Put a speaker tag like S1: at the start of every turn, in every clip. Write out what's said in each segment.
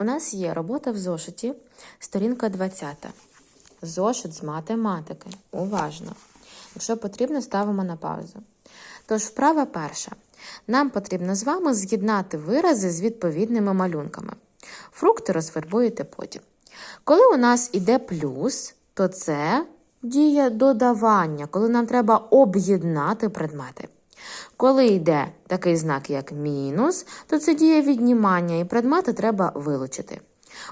S1: У нас є робота в зошиті, сторінка 20. Зошит з математики. Уважно. Якщо потрібно, ставимо на паузу. Тож, вправа перша. Нам потрібно з вами з'єднати вирази з відповідними малюнками. Фрукти розфарбуєте потім. Коли у нас іде плюс, то це дія додавання, коли нам треба об'єднати предмети. Коли йде такий знак, як мінус, то це дія віднімання, і предмети треба вилучити.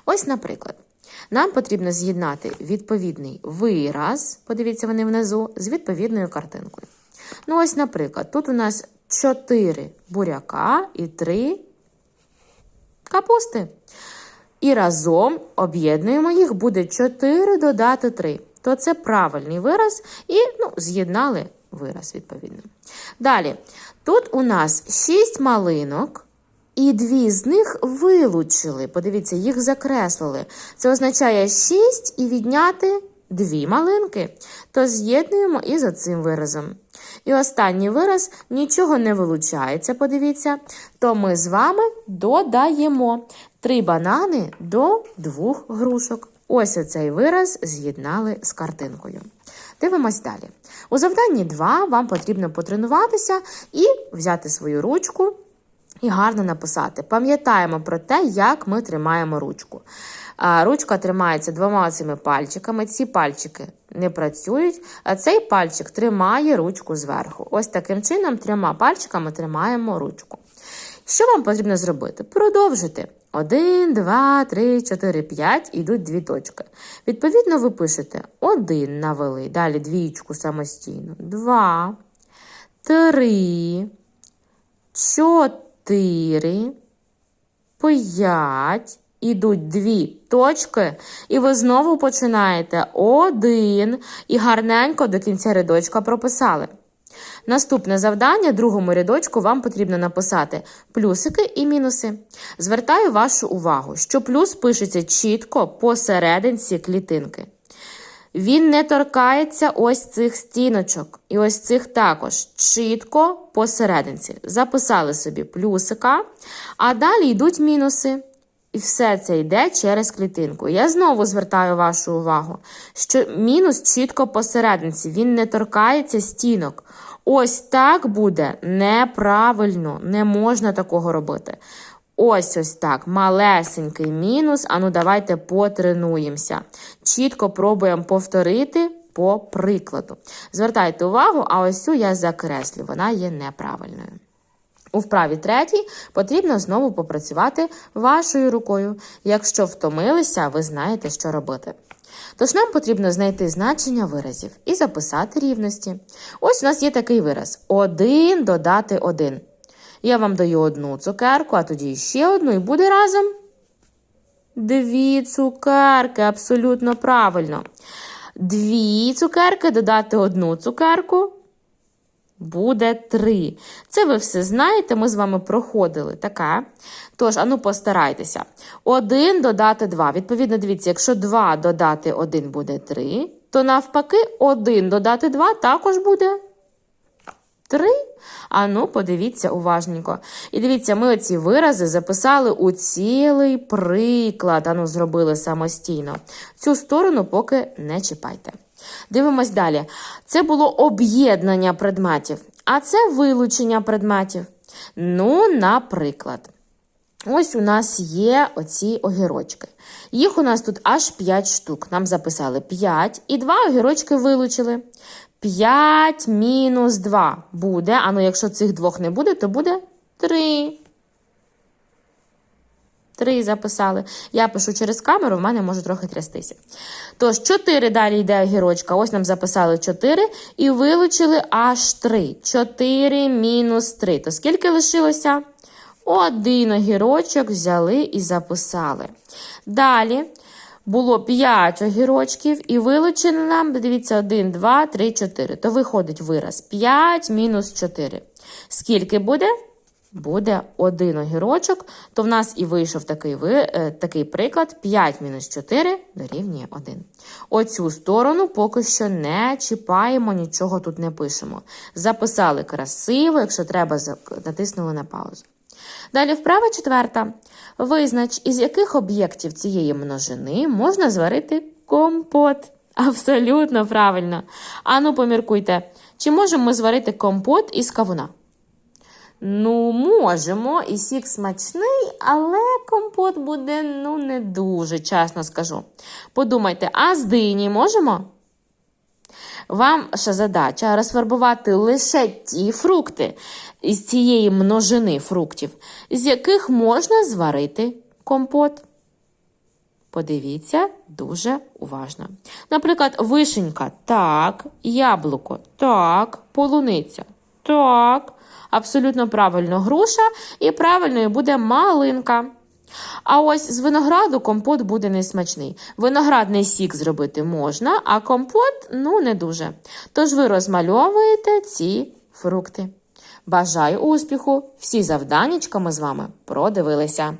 S1: Ось, наприклад, нам потрібно з'єднати відповідний вираз, подивіться вони внизу, з відповідною картинкою. Ну, ось, наприклад, тут у нас 4 буряка і 3 капусти. І разом об'єднуємо їх, буде 4 додати 3. То це правильний вираз, і ну, з'єднали вираз відповідно. Далі, тут у нас 6 малинок, і дві з них вилучили. Подивіться, їх закреслили. Це означає 6 і відняти дві малинки. То з'єднуємо із оцим виразом. І останній вираз нічого не вилучається, подивіться, то ми з вами додаємо три банани до двох грушок. Ось оцей вираз з'єднали з картинкою. Дивимось далі. У завданні 2 вам потрібно потренуватися і взяти свою ручку і гарно написати. Пам'ятаємо про те, як ми тримаємо ручку. Ручка тримається двома цими пальчиками. Ці пальчики не працюють, а цей пальчик тримає ручку зверху. Ось таким чином трьома пальчиками тримаємо ручку. Що вам потрібно зробити? Продовжити. 1, 2, 3, 4, 5 ідуть дві точки. Відповідно, ви пишете 1 навели, далі двічку самостійно. 2, 3, 4, 5. Ідуть дві точки, і ви знову починаєте один і гарненько до кінця рядочка прописали. Наступне завдання, другому рядочку, вам потрібно написати плюсики і мінуси. Звертаю вашу увагу, що плюс пишеться чітко посерединці клітинки. Він не торкається ось цих стіночок. І ось цих також чітко посерединці. Записали собі плюсика, а далі йдуть мінуси. І все це йде через клітинку. Я знову звертаю вашу увагу, що мінус чітко посерединці, він не торкається стінок. Ось так буде неправильно, не можна такого робити. Ось ось так, малесенький мінус. Ану, давайте потренуємося. Чітко пробуємо повторити по прикладу. Звертайте увагу, а ось цю я закреслю, вона є неправильною. У вправі третій потрібно знову попрацювати вашою рукою. Якщо втомилися, ви знаєте, що робити. Тож нам потрібно знайти значення виразів і записати рівності. Ось у нас є такий вираз: 1 додати 1. Я вам даю одну цукерку, а тоді ще одну, і буде разом. Дві цукерки, абсолютно правильно. Дві цукерки додати одну цукерку. Буде 3. Це ви все знаєте, ми з вами проходили таке. Тож, ану, постарайтеся. 1 додати 2. Відповідно, дивіться, якщо 2 додати 1 буде 3, то навпаки, 1 додати 2 також буде 3. Ану, подивіться уважненько. І дивіться, ми оці вирази записали у цілий приклад. Ану, зробили самостійно. Цю сторону поки не чіпайте. Дивимось далі. Це було об'єднання предметів, а це вилучення предметів. Ну, наприклад, ось у нас є оці огірочки. Їх у нас тут аж 5 штук. Нам записали 5 і 2 огірочки вилучили. 5 мінус 2 буде. А ну, якщо цих двох не буде, то буде 3. Три записали. Я пишу через камеру, в мене може трохи трястися. Тож, 4 далі йде огірочка. Ось нам записали 4 і вилучили аж 3. 4 мінус 3. То скільки лишилося? Один огірочок взяли і записали. Далі було 5 огірочків і вилучили нам, дивіться, 1, 2, 3, 4. То виходить вираз 5 мінус 4. Скільки буде? Буде один огірочок, то в нас і вийшов такий е, такий приклад: 5 мінус 4 дорівнює 1. Оцю сторону поки що не чіпаємо, нічого тут не пишемо. Записали красиво, якщо треба, натиснули на паузу. Далі вправа четверта. Визнач, із яких об'єктів цієї множини можна зварити компот. Абсолютно правильно. Ану, поміркуйте, чи можемо ми зварити компот із кавуна? Ну, можемо, і сік смачний, але компот буде ну не дуже, чесно скажу. Подумайте, а з дині можемо? Вам Ваша задача розфарбувати лише ті фрукти із цієї множини фруктів, з яких можна зварити компот. Подивіться дуже уважно. Наприклад, вишенька так, яблуко так, полуниця так. Абсолютно правильно груша, і правильною буде малинка. А ось з винограду компот буде несмачний. Виноградний сік зробити можна, а компот ну не дуже. Тож ви розмальовуєте ці фрукти. Бажаю успіху! Всі завданнячка ми з вами продивилися.